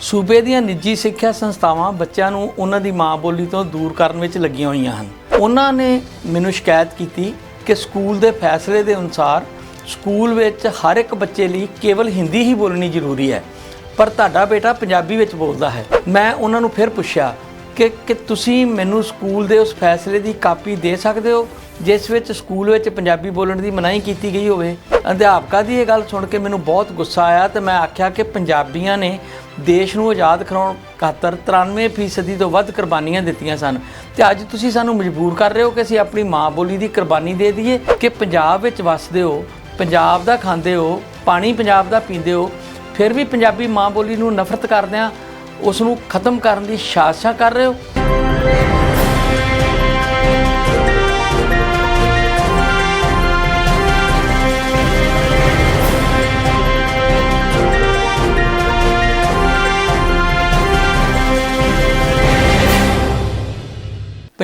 ਸੂਬੇ ਦੀਆਂ ਨਿੱਜੀ ਸਿੱਖਿਆ ਸੰਸਥਾਵਾਂ ਬੱਚਿਆਂ ਨੂੰ ਉਹਨਾਂ ਦੀ ਮਾਂ ਬੋਲੀ ਤੋਂ ਦੂਰ ਕਰਨ ਵਿੱਚ ਲੱਗੀਆਂ ਹੋਈਆਂ ਹਨ। ਉਹਨਾਂ ਨੇ ਮੈਨੂੰ ਸ਼ਿਕਾਇਤ ਕੀਤੀ ਕਿ ਸਕੂਲ ਦੇ ਫੈਸਲੇ ਦੇ ਅਨੁਸਾਰ ਸਕੂਲ ਵਿੱਚ ਹਰ ਇੱਕ ਬੱਚੇ ਲਈ ਕੇਵਲ ਹਿੰਦੀ ਹੀ ਬੋਲਣੀ ਜ਼ਰੂਰੀ ਹੈ। ਪਰ ਤੁਹਾਡਾ ਬੇਟਾ ਪੰਜਾਬੀ ਵਿੱਚ ਬੋਲਦਾ ਹੈ। ਮੈਂ ਉਹਨਾਂ ਨੂੰ ਫਿਰ ਪੁੱਛਿਆ ਕਿ ਕਿ ਤੁਸੀਂ ਮੈਨੂੰ ਸਕੂਲ ਦੇ ਉਸ ਫੈਸਲੇ ਦੀ ਕਾਪੀ ਦੇ ਸਕਦੇ ਹੋ? ਜਿਸ ਵਿੱਚ ਸਕੂਲ ਵਿੱਚ ਪੰਜਾਬੀ ਬੋਲਣ ਦੀ ਮਨਾਹੀ ਕੀਤੀ ਗਈ ਹੋਵੇ, ਅਧਿਆਪਕਾਂ ਦੀ ਇਹ ਗੱਲ ਸੁਣ ਕੇ ਮੈਨੂੰ ਬਹੁਤ ਗੁੱਸਾ ਆਇਆ ਤੇ ਮੈਂ ਆਖਿਆ ਕਿ ਪੰਜਾਬੀਆਂ ਨੇ ਦੇਸ਼ ਨੂੰ ਆਜ਼ਾਦ ਕਰਾਉਣ ਖਾਤਰ 93% ਤੋਂ ਵੱਧ ਕੁਰਬਾਨੀਆਂ ਦਿੱਤੀਆਂ ਸਨ। ਤੇ ਅੱਜ ਤੁਸੀਂ ਸਾਨੂੰ ਮਜਬੂਰ ਕਰ ਰਹੇ ਹੋ ਕਿ ਅਸੀਂ ਆਪਣੀ ਮਾਂ ਬੋਲੀ ਦੀ ਕੁਰਬਾਨੀ ਦੇ ਦਈਏ ਕਿ ਪੰਜਾਬ ਵਿੱਚ ਵੱਸਦੇ ਹੋ, ਪੰਜਾਬ ਦਾ ਖਾਂਦੇ ਹੋ, ਪਾਣੀ ਪੰਜਾਬ ਦਾ ਪੀਂਦੇ ਹੋ, ਫਿਰ ਵੀ ਪੰਜਾਬੀ ਮਾਂ ਬੋਲੀ ਨੂੰ ਨਫ਼ਰਤ ਕਰਦੇ ਆ, ਉਸ ਨੂੰ ਖਤਮ ਕਰਨ ਦੀ ਸਾਜ਼ਿਸ਼ਾਂ ਕਰ ਰਹੇ ਹੋ?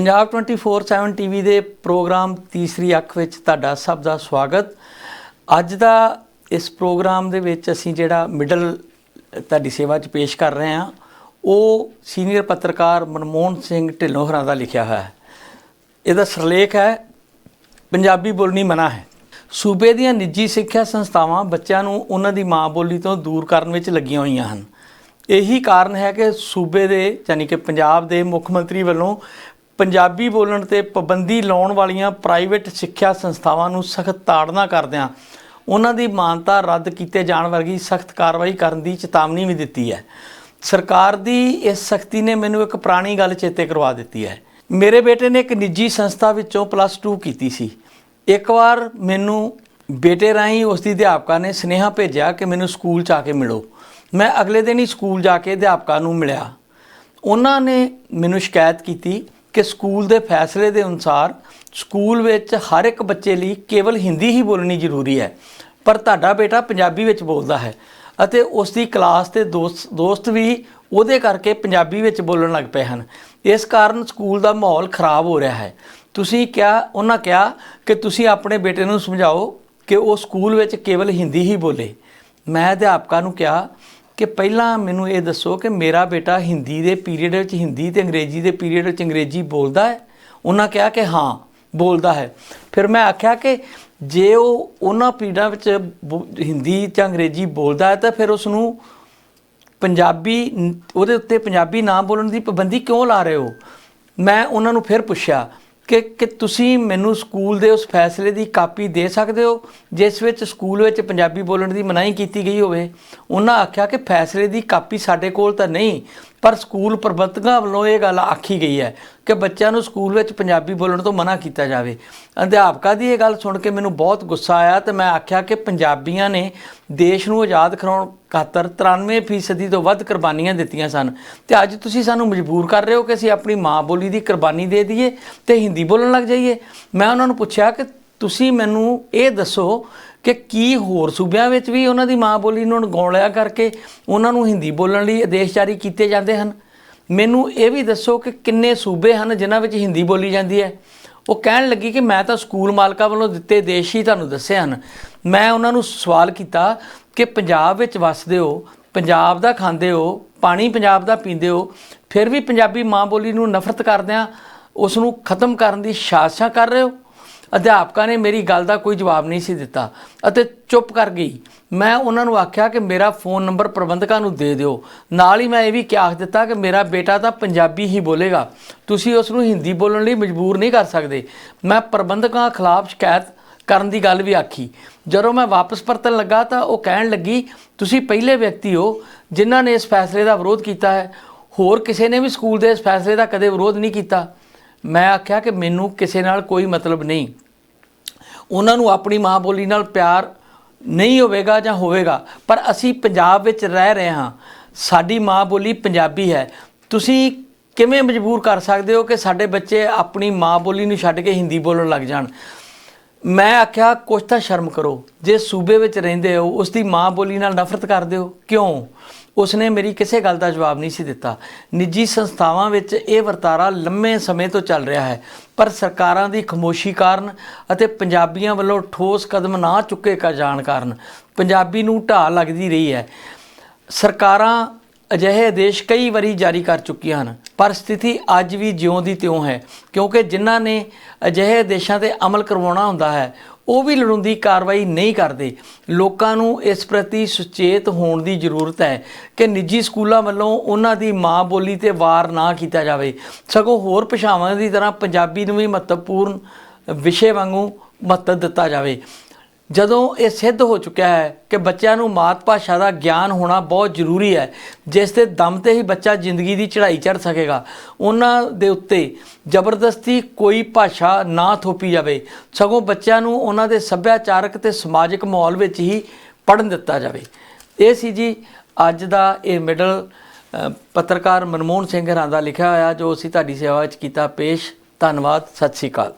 ਪੰਜਾਬ 24/7 ਟੀਵੀ ਦੇ ਪ੍ਰੋਗਰਾਮ ਤੀਸਰੀ ਅੱਖ ਵਿੱਚ ਤੁਹਾਡਾ ਸਭ ਦਾ ਸਵਾਗਤ। ਅੱਜ ਦਾ ਇਸ ਪ੍ਰੋਗਰਾਮ ਦੇ ਵਿੱਚ ਅਸੀਂ ਜਿਹੜਾ ਮਿਡਲ ਤੁਹਾਡੀ ਸੇਵਾ 'ਚ ਪੇਸ਼ ਕਰ ਰਹੇ ਹਾਂ, ਉਹ ਸੀਨੀਅਰ ਪੱਤਰਕਾਰ ਮਨਮੋਹਨ ਸਿੰਘ ਢਿੱਲੋਂ ਹਰਾਂ ਦਾ ਲਿਖਿਆ ਹੋਇਆ ਹੈ। ਇਹਦਾ ਸਰਲੇਖ ਹੈ, ਪੰਜਾਬੀ ਬੋਲਣੀ ਮਨਾ ਹੈ। ਸੂਬੇ ਦੀਆਂ ਨਿੱਜੀ ਸਿੱਖਿਆ ਸੰਸਥਾਵਾਂ ਬੱਚਿਆਂ ਨੂੰ ਉਹਨਾਂ ਦੀ ਮਾਂ ਬੋਲੀ ਤੋਂ ਦੂਰ ਕਰਨ ਵਿੱਚ ਲੱਗੀਆਂ ਹੋਈਆਂ ਹਨ। ਇਹੀ ਕਾਰਨ ਹੈ ਕਿ ਸੂਬੇ ਦੇ, ਯਾਨੀ ਕਿ ਪੰਜਾਬ ਦੇ ਮੁੱਖ ਮੰਤਰੀ ਵੱਲੋਂ ਪੰਜਾਬੀ ਬੋਲਣ ਤੇ ਪਾਬੰਦੀ ਲਾਉਣ ਵਾਲੀਆਂ ਪ੍ਰਾਈਵੇਟ ਸਿੱਖਿਆ ਸੰਸਥਾਵਾਂ ਨੂੰ ਸਖਤ ਤਾੜਨਾ ਕਰਦਿਆਂ ਉਹਨਾਂ ਦੀ ਮਾਨਤਾ ਰੱਦ ਕੀਤੇ ਜਾਣ ਵਰਗੀ ਸਖਤ ਕਾਰਵਾਈ ਕਰਨ ਦੀ ਚੇਤਾਵਨੀ ਵੀ ਦਿੱਤੀ ਹੈ। ਸਰਕਾਰ ਦੀ ਇਸ ਸਖਤੀ ਨੇ ਮੈਨੂੰ ਇੱਕ ਪੁਰਾਣੀ ਗੱਲ ਚੇਤੇ ਕਰਵਾ ਦਿੱਤੀ ਹੈ। ਮੇਰੇ ਬੇਟੇ ਨੇ ਇੱਕ ਨਿੱਜੀ ਸੰਸਥਾ ਵਿੱਚੋਂ ਪਲੱਸ 2 ਕੀਤੀ ਸੀ। ਇੱਕ ਵਾਰ ਮੈਨੂੰ ਬੇਟੇ ਰਾਹੀਂ ਉਸ ਦੀ ਅਧਿਆਪਕਾ ਨੇ ਸੁਨੇਹਾ ਭੇਜਿਆ ਕਿ ਮੈਨੂੰ ਸਕੂਲ ਚ ਆ ਕੇ ਮਿਲੋ। ਮੈਂ ਅਗਲੇ ਦਿਨ ਹੀ ਸਕੂਲ ਜਾ ਕੇ ਅਧਿਆਪਕਾ ਨੂੰ ਮਿਲਿਆ। ਉਹਨਾਂ ਨੇ ਮੈਨੂੰ ਸ਼ਿਕਾਇਤ ਕੀਤੀ ਕਿ ਸਕੂਲ ਦੇ ਫੈਸਲੇ ਦੇ ਅਨੁਸਾਰ ਸਕੂਲ ਵਿੱਚ ਹਰ ਇੱਕ ਬੱਚੇ ਲਈ ਕੇਵਲ ਹਿੰਦੀ ਹੀ ਬੋਲਣੀ ਜ਼ਰੂਰੀ ਹੈ। ਪਰ ਤੁਹਾਡਾ ਬੇਟਾ ਪੰਜਾਬੀ ਵਿੱਚ ਬੋਲਦਾ ਹੈ ਅਤੇ ਉਸ ਦੀ ਕਲਾਸ ਦੇ ਦੋਸਤ ਦੋਸਤ ਵੀ ਉਹਦੇ ਕਰਕੇ ਪੰਜਾਬੀ ਵਿੱਚ ਬੋਲਣ ਲੱਗ ਪਏ ਹਨ। ਇਸ ਕਾਰਨ ਸਕੂਲ ਦਾ ਮਾਹੌਲ ਖਰਾਬ ਹੋ ਰਿਹਾ ਹੈ। ਤੁਸੀਂ ਕਿਹਾ ਉਹਨਾਂ ਕਿਹਾ ਕਿ ਤੁਸੀਂ ਆਪਣੇ ਬੇਟੇ ਨੂੰ ਸਮਝਾਓ ਕਿ ਉਹ ਸਕੂਲ ਵਿੱਚ ਕੇਵਲ ਹਿੰਦੀ ਹੀ ਬੋਲੇ। ਮੈਂ ਅਧਿਆਪਕਾਂ ਨੂੰ ਕਿਹਾ ਕਿ ਪਹਿਲਾਂ ਮੈਨੂੰ ਇਹ ਦੱਸੋ ਕਿ ਮੇਰਾ ਬੇਟਾ ਹਿੰਦੀ ਦੇ ਪੀਰੀਅਡ ਵਿੱਚ ਹਿੰਦੀ ਤੇ ਅੰਗਰੇਜ਼ੀ ਦੇ ਪੀਰੀਅਡ ਵਿੱਚ ਅੰਗਰੇਜ਼ੀ ਬੋਲਦਾ ਹੈ? ਉਹਨਾਂ ਕਿਹਾ ਕਿ ਹਾਂ, ਬੋਲਦਾ ਹੈ। ਫਿਰ ਮੈਂ ਆਖਿਆ ਕਿ ਜੇ ਉਹ ਉਹਨਾਂ ਪੀਰੀਅਡਾਂ ਵਿੱਚ ਬੋ- ਹਿੰਦੀ ਜਾਂ ਅੰਗਰੇਜ਼ੀ ਬੋਲਦਾ ਹੈ ਤਾਂ ਫਿਰ ਉਸ ਨੂੰ ਪੰਜਾਬੀ ਉਹਦੇ ਉੱਤੇ ਪੰਜਾਬੀ ਨਾ ਬੋਲਣ ਦੀ ਪਾਬੰਦੀ ਕਿਉਂ ਲਾ ਰਹੇ ਹੋ? ਮੈਂ ਉਹਨਾਂ ਨੂੰ ਫਿਰ ਪੁੱਛਿਆ ਕਿ ਕਿ ਤੁਸੀਂ ਮੈਨੂੰ ਸਕੂਲ ਦੇ ਉਸ ਫੈਸਲੇ ਦੀ ਕਾਪੀ ਦੇ ਸਕਦੇ ਹੋ, ਜਿਸ ਵਿੱਚ ਸਕੂਲ ਵਿੱਚ ਪੰਜਾਬੀ ਬੋਲਣ ਦੀ ਮਨਾਹੀ ਕੀਤੀ ਗਈ ਹੋਵੇ? ਉਹਨਾਂ ਆਖਿਆ ਕਿ ਫੈਸਲੇ ਦੀ ਕਾਪੀ ਸਾਡੇ ਕੋਲ ਤਾਂ ਨਹੀਂ ਪਰ ਸਕੂਲ ਪ੍ਰਬੰਧਕਾਂ ਵੱਲੋਂ ਇਹ ਗੱਲ ਆਖੀ ਗਈ ਹੈ ਕਿ ਬੱਚਿਆਂ ਨੂੰ ਸਕੂਲ ਵਿੱਚ ਪੰਜਾਬੀ ਬੋਲਣ ਤੋਂ ਮਨਾ ਕੀਤਾ ਜਾਵੇ। ਅਧਿਆਪਕਾਂ ਦੀ ਇਹ ਗੱਲ ਸੁਣ ਕੇ ਮੈਨੂੰ ਬਹੁਤ ਗੁੱਸਾ ਆਇਆ ਤੇ ਮੈਂ ਆਖਿਆ ਕਿ ਪੰਜਾਬੀਆਂ ਨੇ ਦੇਸ਼ ਨੂੰ ਆਜ਼ਾਦ ਕਰਾਉਣ ਖਾਤਰ 93% ਤੋਂ ਵੱਧ ਕੁਰਬਾਨੀਆਂ ਦਿੱਤੀਆਂ ਸਨ। ਤੇ ਅੱਜ ਤੁਸੀਂ ਸਾਨੂੰ ਮਜਬੂਰ ਕਰ ਰਹੇ ਹੋ ਕਿ ਅਸੀਂ ਆਪਣੀ ਮਾਂ ਬੋਲੀ ਦੀ ਕੁਰਬਾਨੀ ਦੇ ਦਈਏ ਤੇ ਹਿੰਦੀ ਬੋਲਣ ਲੱਗ ਜਾਈਏ? ਮੈਂ ਉਹਨਾਂ ਨੂੰ ਪੁੱਛਿਆ ਕਿ ਤੁਸੀਂ ਮੈਨੂੰ ਇਹ ਦੱਸੋ ਕਿ ਕੀ ਹੋਰ ਸੂਬਿਆਂ ਵਿੱਚ ਵੀ ਉਹਨਾਂ ਦੀ ਮਾਂ ਬੋਲੀ ਨੂੰ ਅਣਗੌਲਿਆ ਕਰਕੇ ਉਹਨਾਂ ਨੂੰ ਹਿੰਦੀ ਬੋਲਣ ਲਈ ਆਦੇਸ਼ ਜਾਰੀ ਕੀਤੇ ਜਾਂਦੇ ਹਨ? ਮੈਨੂੰ ਇਹ ਵੀ ਦੱਸੋ ਕਿ ਕਿੰਨੇ ਸੂਬੇ ਹਨ ਜਿਨ੍ਹਾਂ ਵਿੱਚ ਹਿੰਦੀ ਬੋਲੀ ਜਾਂਦੀ ਹੈ? ਉਹ ਕਹਿਣ ਲੱਗੀ ਕਿ ਮੈਂ ਤਾਂ ਸਕੂਲ ਮਾਲਕਾਂ ਵੱਲੋਂ ਦਿੱਤੇ ਦੇਸ਼ ਹੀ ਤੁਹਾਨੂੰ ਦੱਸੇ ਹਨ। ਮੈਂ ਉਹਨਾਂ ਨੂੰ ਸਵਾਲ ਕੀਤਾ ਕਿ ਪੰਜਾਬ ਵਿੱਚ ਵੱਸਦੇ ਹੋ, ਪੰਜਾਬ ਦਾ ਖਾਂਦੇ ਹੋ, ਪਾਣੀ ਪੰਜਾਬ ਦਾ ਪੀਂਦੇ ਹੋ, ਫਿਰ ਵੀ ਪੰਜਾਬੀ ਮਾਂ ਬੋਲੀ ਨੂੰ ਨਫ਼ਰਤ ਕਰਦਿਆਂ ਉਸ ਨੂੰ ਖਤਮ ਕਰਨ ਦੀ ਸਾਜ਼ਿਸ਼ਾਂ ਕਰ ਰਹੇ ਹੋ? ਅਧਿਆਪਕਾਂ ਨੇ ਮੇਰੀ ਗੱਲ ਦਾ ਕੋਈ ਜਵਾਬ ਨਹੀਂ ਸੀ ਦਿੱਤਾ ਅਤੇ ਚੁੱਪ ਕਰ ਗਈ। ਮੈਂ ਉਹਨਾਂ ਨੂੰ ਆਖਿਆ ਕਿ ਮੇਰਾ ਫੋਨ ਨੰਬਰ ਪ੍ਰਬੰਧਕਾਂ ਨੂੰ ਦੇ ਦਿਓ। ਨਾਲ ਹੀ ਮੈਂ ਇਹ ਵੀ ਕਿਹਾ ਦਿੱਤਾ ਕਿ ਮੇਰਾ ਬੇਟਾ ਤਾਂ ਪੰਜਾਬੀ ਹੀ ਬੋਲੇਗਾ। ਤੁਸੀਂ ਉਸ ਨੂੰ ਹਿੰਦੀ ਬੋਲਣ ਲਈ ਮਜਬੂਰ ਨਹੀਂ ਕਰ ਸਕਦੇ। ਮੈਂ ਪ੍ਰਬੰਧਕਾਂ ਖਿਲਾਫ ਸ਼ਿਕਾਇਤ ਕਰਨ ਦੀ ਗੱਲ ਵੀ ਆਖੀ। ਜਦੋਂ ਮੈਂ ਵਾਪਸ ਪਰਤਣ ਲੱਗਾ ਤਾਂ ਉਹ ਕਹਿਣ ਲੱਗੀ, ਤੁਸੀਂ ਪਹਿਲੇ ਵਿਅਕਤੀ ਹੋ ਜਿਨ੍ਹਾਂ ਨੇ ਇਸ ਫੈਸਲੇ ਦਾ ਵਿਰੋਧ ਕੀਤਾ ਹੈ। ਹੋਰ ਕਿਸੇ ਨੇ ਵੀ ਸਕੂਲ ਦੇ ਇਸ ਫੈਸਲੇ ਦਾ ਕਦੇ ਵਿਰੋਧ ਨਹੀਂ ਕੀਤਾ। ਮੈਂ ਆਖਿਆ ਕਿ ਮੈਨੂੰ ਕਿਸੇ ਨਾਲ ਕੋਈ ਮਤਲਬ ਨਹੀਂ। ਉਹਨਾਂ ਨੂੰ ਆਪਣੀ ਮਾਂ ਬੋਲੀ ਨਾਲ ਪਿਆਰ ਨਹੀਂ ਹੋਵੇਗਾ ਜਾਂ ਹੋਵੇਗਾ, ਪਰ ਅਸੀਂ ਪੰਜਾਬ ਵਿੱਚ ਰਹਿ ਰਹੇ ਹਾਂ। ਸਾਡੀ ਮਾਂ ਬੋਲੀ ਪੰਜਾਬੀ ਹੈ। ਤੁਸੀਂ ਕਿਵੇਂ ਮਜਬੂਰ ਕਰ ਸਕਦੇ ਹੋ ਕਿ ਸਾਡੇ ਬੱਚੇ ਆਪਣੀ ਮਾਂ ਬੋਲੀ ਨੂੰ ਛੱਡ ਕੇ ਹਿੰਦੀ ਬੋਲਣ ਲੱਗ ਜਾਣ? ਮੈਂ ਆਖਿਆ, ਕੁਛ ਤਾਂ ਸ਼ਰਮ ਕਰੋ। ਜੇ ਸੂਬੇ ਵਿੱਚ ਰਹਿੰਦੇ ਹੋ ਉਸ ਦੀ ਮਾਂ ਬੋਲੀ ਨਾਲ ਨਫ਼ਰਤ ਕਰਦੇ ਹੋ, ਕਿਉਂ? ਉਸਨੇ ਮੇਰੀ ਕਿਸੇ ਗੱਲ ਦਾ ਜਵਾਬ ਨਹੀਂ ਸੀ ਦਿੱਤਾ। ਨਿੱਜੀ ਸੰਸਥਾਵਾਂ ਵਿੱਚ ਇਹ ਵਰਤਾਰਾ ਲੰਮੇ ਸਮੇਂ ਤੋਂ ਚੱਲ ਰਿਹਾ ਹੈ, ਪਰ ਸਰਕਾਰਾਂ ਦੀ ਖਮੋਸ਼ੀ ਕਾਰਨ ਅਤੇ ਪੰਜਾਬੀਆਂ ਵੱਲੋਂ ਠੋਸ ਕਦਮ ਨਾ ਚੁੱਕੇ ਜਾਣ ਕਾਰਨ ਪੰਜਾਬੀ ਨੂੰ ਢਾਹ ਲੱਗਦੀ ਰਹੀ ਹੈ। ਸਰਕਾਰਾਂ ਅਜਿਹੇ ਆਦੇਸ਼ ਕਈ ਵਾਰੀ ਜਾਰੀ ਕਰ ਚੁੱਕੀਆਂ ਹਨ, ਪਰ ਸਥਿਤੀ ਅੱਜ ਵੀ ਜਿਉਂ ਦੀ ਤਿਉਂ ਹੈ, ਕਿਉਂਕਿ ਜਿਨ੍ਹਾਂ ਨੇ ਅਜਿਹੇ ਆਦੇਸ਼ਾਂ ਤੇ ਅਮਲ ਕਰਵਾਉਣਾ ਹੁੰਦਾ ਹੈ ਉਹ ਵੀ ਲੋੜੀਂਦੀ ਕਾਰਵਾਈ ਨਹੀਂ ਕਰਦੇ। ਲੋਕਾਂ ਨੂੰ ਇਸ ਪ੍ਰਤੀ ਸੁਚੇਤ ਹੋਣ ਦੀ ਜ਼ਰੂਰਤ ਹੈ ਕਿ ਨਿੱਜੀ ਸਕੂਲਾਂ ਵੱਲੋਂ ਉਹਨਾਂ ਦੀ ਮਾਂ ਬੋਲੀ ਤੇ ਵਾਰ ਨਾ ਕੀਤਾ ਜਾਵੇ। ਸਗੋਂ ਹੋਰ ਭਾਸ਼ਾਵਾਂ ਦੀ ਤਰ੍ਹਾਂ ਪੰਜਾਬੀ ਨੂੰ ਵੀ ਮਹੱਤਵਪੂਰਨ ਵਿਸ਼ੇ ਵਾਂਗੂ ਮਹੱਤਵ ਦਿੱਤਾ ਜਾਵੇ। ਜਦੋਂ ਇਹ ਸਿੱਧ ਹੋ ਚੁੱਕਿਆ ਹੈ ਕਿ ਬੱਚਿਆਂ ਨੂੰ ਮਾਤ ਭਾਸ਼ਾ ਦਾ ਗਿਆਨ ਹੋਣਾ ਬਹੁਤ ਜ਼ਰੂਰੀ ਹੈ, ਜਿਸ ਦੇ ਦਮ ਤੇ ਹੀ ਬੱਚਾ ਜ਼ਿੰਦਗੀ ਦੀ ਚੜ੍ਹਾਈ ਚੜ੍ਹ ਸਕੇਗਾ। ਉਹਨਾਂ ਦੇ ਉੱਤੇ ਜ਼ਬਰਦਸਤੀ ਕੋਈ ਭਾਸ਼ਾ ਨਾ ਥੋਪੀ ਜਾਵੇ। ਸਗੋਂ ਬੱਚਿਆਂ ਨੂੰ ਉਹਨਾਂ ਦੇ ਸੱਭਿਆਚਾਰਕ ਤੇ ਸਮਾਜਿਕ ਮਾਹੌਲ ਵਿੱਚ ਹੀ ਪੜ੍ਹਨ ਦਿੱਤਾ ਜਾਵੇ। ਇਹ ਸੀ ਜੀ ਅੱਜ ਦਾ ਇਹ ਮਿਡਲ ਪੱਤਰਕਾਰ ਮਨਮੋਹਨ ਸਿੰਘ ਹਰਾਂ ਦਾ ਲਿਖਿਆ ਹੋਇਆ, ਜੋ ਅਸੀਂ ਤੁਹਾਡੀ ਸੇਵਾ ਵਿੱਚ ਕੀਤਾ। ਪੇਸ਼ ਧੰਨਵਾਦ, ਸਤਿ ਸ਼੍ਰੀ ਅਕਾਲ।